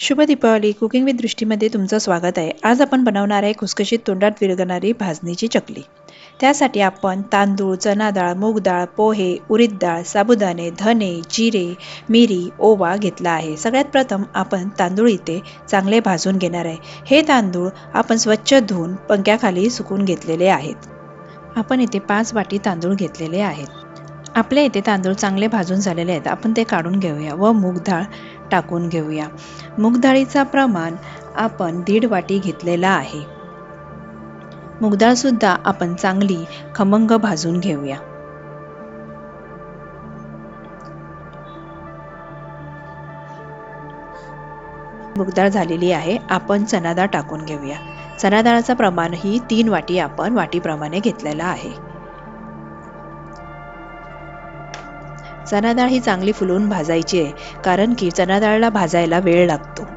शुभ Deepavali. Cooking with दृष्टीमध्ये तुमचं स्वागत आहे. आज आपण बनवणार आहे खुसखुशीत तोंडात विरघणारी भाजणीची चकली. त्यासाठी आपण तांदूळ चना डाळ मूग डाळ पोहे उडीद डाळ साबुदाणे धने जिरे मिरी ओवा घेतला आहे. सगळ्यात प्रथम आपण तांदूळ इथे चांगले भाजून घेणार आहे. हे तांदूळ आपण स्वच्छ धुवून पंख्याखाली सुकून घेतलेले आहेत. आपण इथे पाच वाटी तांदूळ घेतलेले आहेत. आपल्या इथे तांदूळ चांगले भाजून झालेले आहेत. आपण ते काढून घेऊया व मूग डाळ टाकून घेऊया. मूगडाळीचा प्रमाण आपण दीड वाटी घेतलेला आहे. मुगडाळसुद्धा आपण चांगली खमंग भाजून घेऊया. मुगडाळ झालेली आहे आपण चणाडाळ टाकून घेऊया. चणाडाळाचं प्रमाण ही तीन वाटी आपण वाटीप्रमाणे घेतलेला आहे. चना डाळ ही चांगली फुलवून भाजायची आहे कारण की चना डाळला भाजायला वेळ लागतो.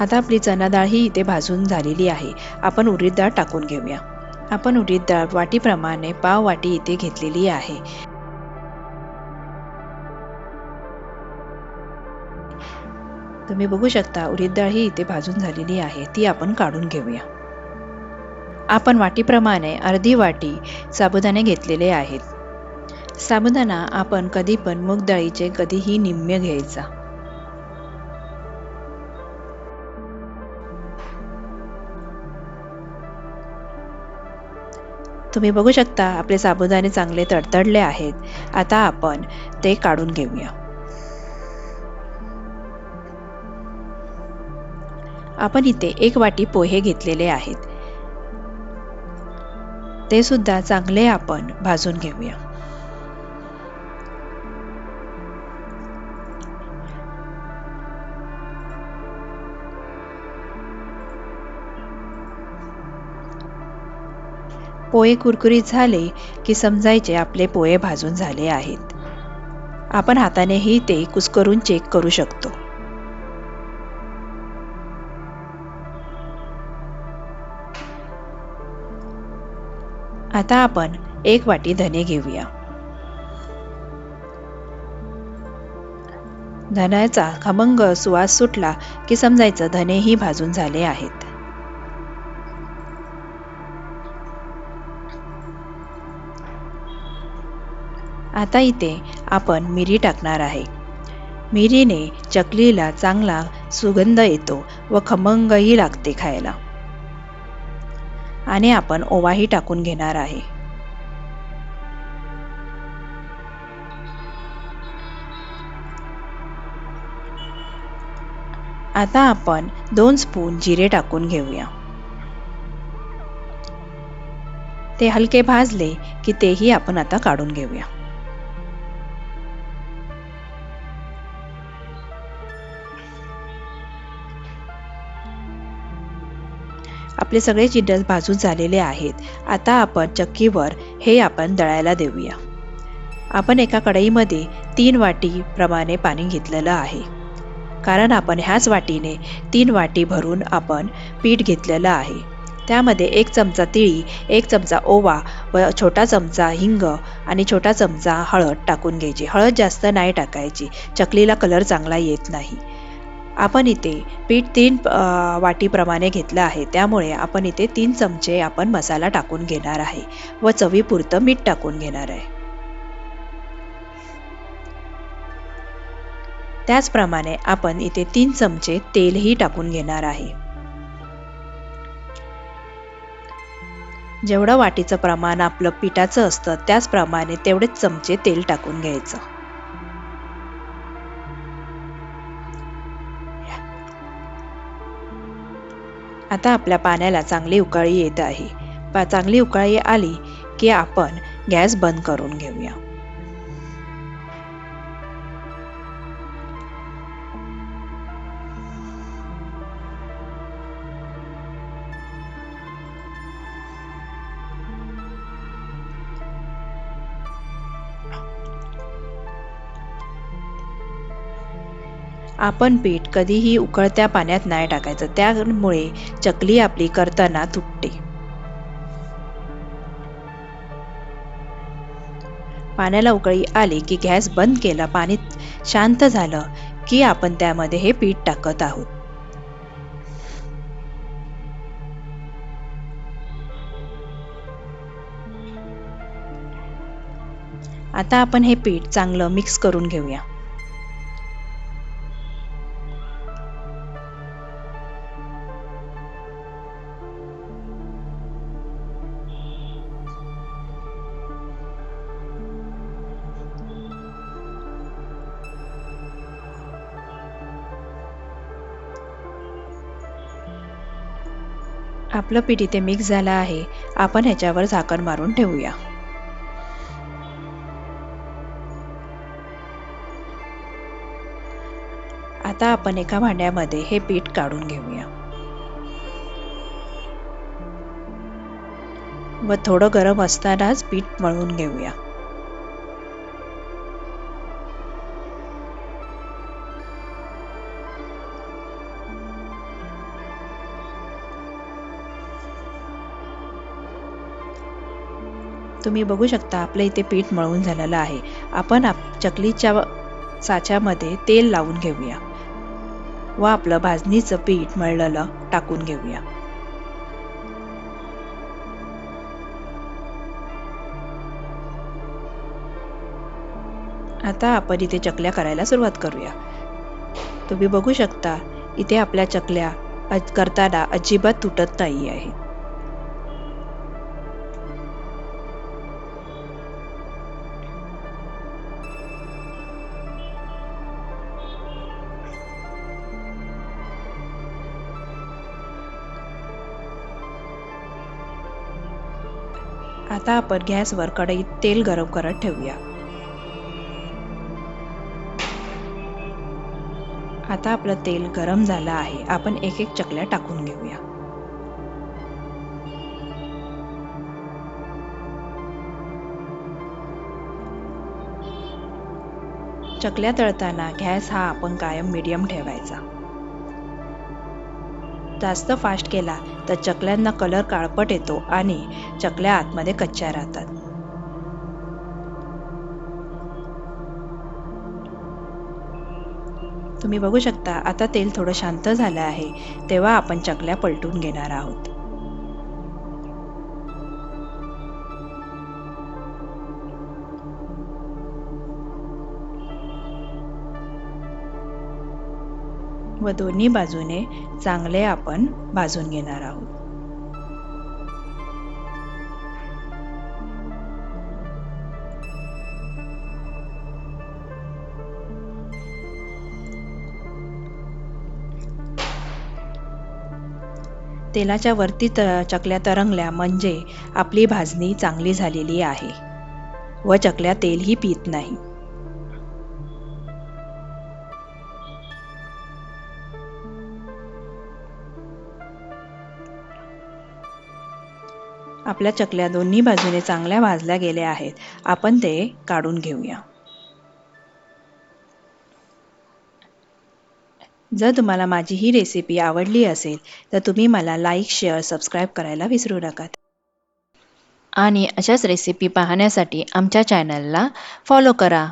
आता आपली चना डाळ ही इथे भाजून झालेली आहे. आपण उडीद डाळ टाकून घेऊया. आपण उडीद डाळ वाटीप्रमाणे पाव वाटी इथे घेतलेली आहे. तुम्ही बघू शकता उडीद डाळ ही इथे भाजून झालेली आहे ती आपण काढून घेऊया. आपण वाटीप्रमाणे अर्धी वाटी साबुदाणे घेतलेले आहेत. साबुदाणा आपण कधी पण मूग डाळीचे कधीही निम्म्य घ्यायचा. तुम्ही बघू शकता आपले साबुदाणे चांगले तडतडले आहेत. आता आपण ते काढून घेऊया. आपण इथे एक वाटी पोहे घेतलेले आहेत. ते सुद्धा चांगले आपण भाजून घेऊया. पोहे कुरकुरीत झाले की समजायचे आपले पोहे भाजून झाले आहेत. आपण हातानेही ते कुस्करून चेक करू शकतो. आता आपण एक वाटी धने घेऊया. धन्याचा खमंग सुवास सुटला की समजायचं धनेही भाजून झाले आहेत. आता इथे आपण मिरी टाकणार आहे. मिरीने चकलीला चांगला सुगंध येतो व खमंगही लागते खायला. आणि आपण ओवाही टाकून घेणार आहे. आता आपण दोन स्पून जिरे टाकून घेऊया. ते हलके भाजले की तेही आपण आता काढून घेऊया. आपले सगळे चिड्डस भाजून झालेले आहेत. आता आपण चक्कीवर हे आपण दळायला देऊया. आपण एका कढईमध्ये तीन वाटी प्रमाणे पाणी घेतलेलं आहे. कारण आपण ह्याच वाटीने तीन वाटी भरून आपण पीठ घेतलेलं आहे. त्यामध्ये एक चमचा तिळी एक चमचा ओवा व छोटा चमचा हिंग आणि छोटा चमचा हळद टाकून घ्यायची. हळद जास्त नाही टाकायची. चकलीला कलर चांगला येत नाही. आपण इथे पीठ तीन वाटीप्रमाणे घेतलं आहे. त्यामुळे आपण इथे तीन चमचे आपण मसाला टाकून घेणार आहे व चवीपुरतं मीठ टाकून घेणार आहे. त्याचप्रमाणे आपण इथे तीन चमचे तेलही टाकून घेणार आहे. जेवढं वाटीचं प्रमाण आपलं पिठाचं असतं त्याचप्रमाणे तेवढेच चमचे तेल टाकून घ्यायचं. आता आपल्या पाण्याला चांगली उकाळी येत आहे. पा चांगली उकाळी आली की आपण गॅस बंद करून घेऊया. आपण पीठ कधीही उकळत्या पाण्यात नाही टाकायचं. त्यामुळे चकली आपली करताना तुटते. पाण्याला उकळी आली की गॅस बंद केला पाणी शांत झालं की आपण त्यामध्ये हे पीठ टाकत आहोत. आता आपण हे पीठ चांगलं मिक्स करून घेऊया. आपलं पीठ इथे मिक्स झालं आहे. आपण ह्याच्यावर झाकण मारून ठेवूया. आता आपण एका भांड्यामध्ये हे पीठ काढून घेऊया. व थोडं गरम असतानाच पीठ मळून घेऊया. तुम्ही बघू शकता आपलं इथे पीठ मळून झालेलं आहे. आपण आप चकलीच्या साच्यामध्ये तेल लावून घेऊया. व आपलं भाजणीचं पीठ मळलेलं टाकून घेऊया. आता आपण इथे चकल्या करायला सुरुवात करूया. तुम्ही बघू शकता इथे आपल्या चकल्या करताना अजिबात तुटत नाही आहे आता आपण गॅसवर कढईत तेल गरम करत ठेवूया. आता आपलं तेल गरम झालं आहे. आपण एक एक चकल्या टाकून घेऊया. चकल्या तळताना गॅस हा आपण कायम मीडियम ठेवायचा. जास्त फास्ट केला तर चकल्यांना कलर काळपट येतो आणि चकल्या आतमध्ये कच्च्या राहतात. तुम्ही बघू शकता आता तेल थोडं शांत झालं आहे तेव्हा आपण चकल्या पलटून घेणार आहोत. व दोन्ही बाजूने चांगले आपण भाजून घेणार आहोत. तेलाच्या वरती त चकल्या तरंगल्या म्हणजे आपली भाजणी चांगली झालेली आहे व चकल्या तेलही पित नाही. आपल्या चकल्या दोन्ही बाजूने चांगल्या भाजल्या गेल्या आहेत. आपण ते काढून घेऊया. जर तुम्हाला माझी ही रेसिपी आवडली असेल तर तुम्ही मला लाईक शेअर सबस्क्राईब करायला विसरू नका. आणि अशाच रेसिपी पाहण्यासाठी आमच्या चॅनलला फॉलो करा.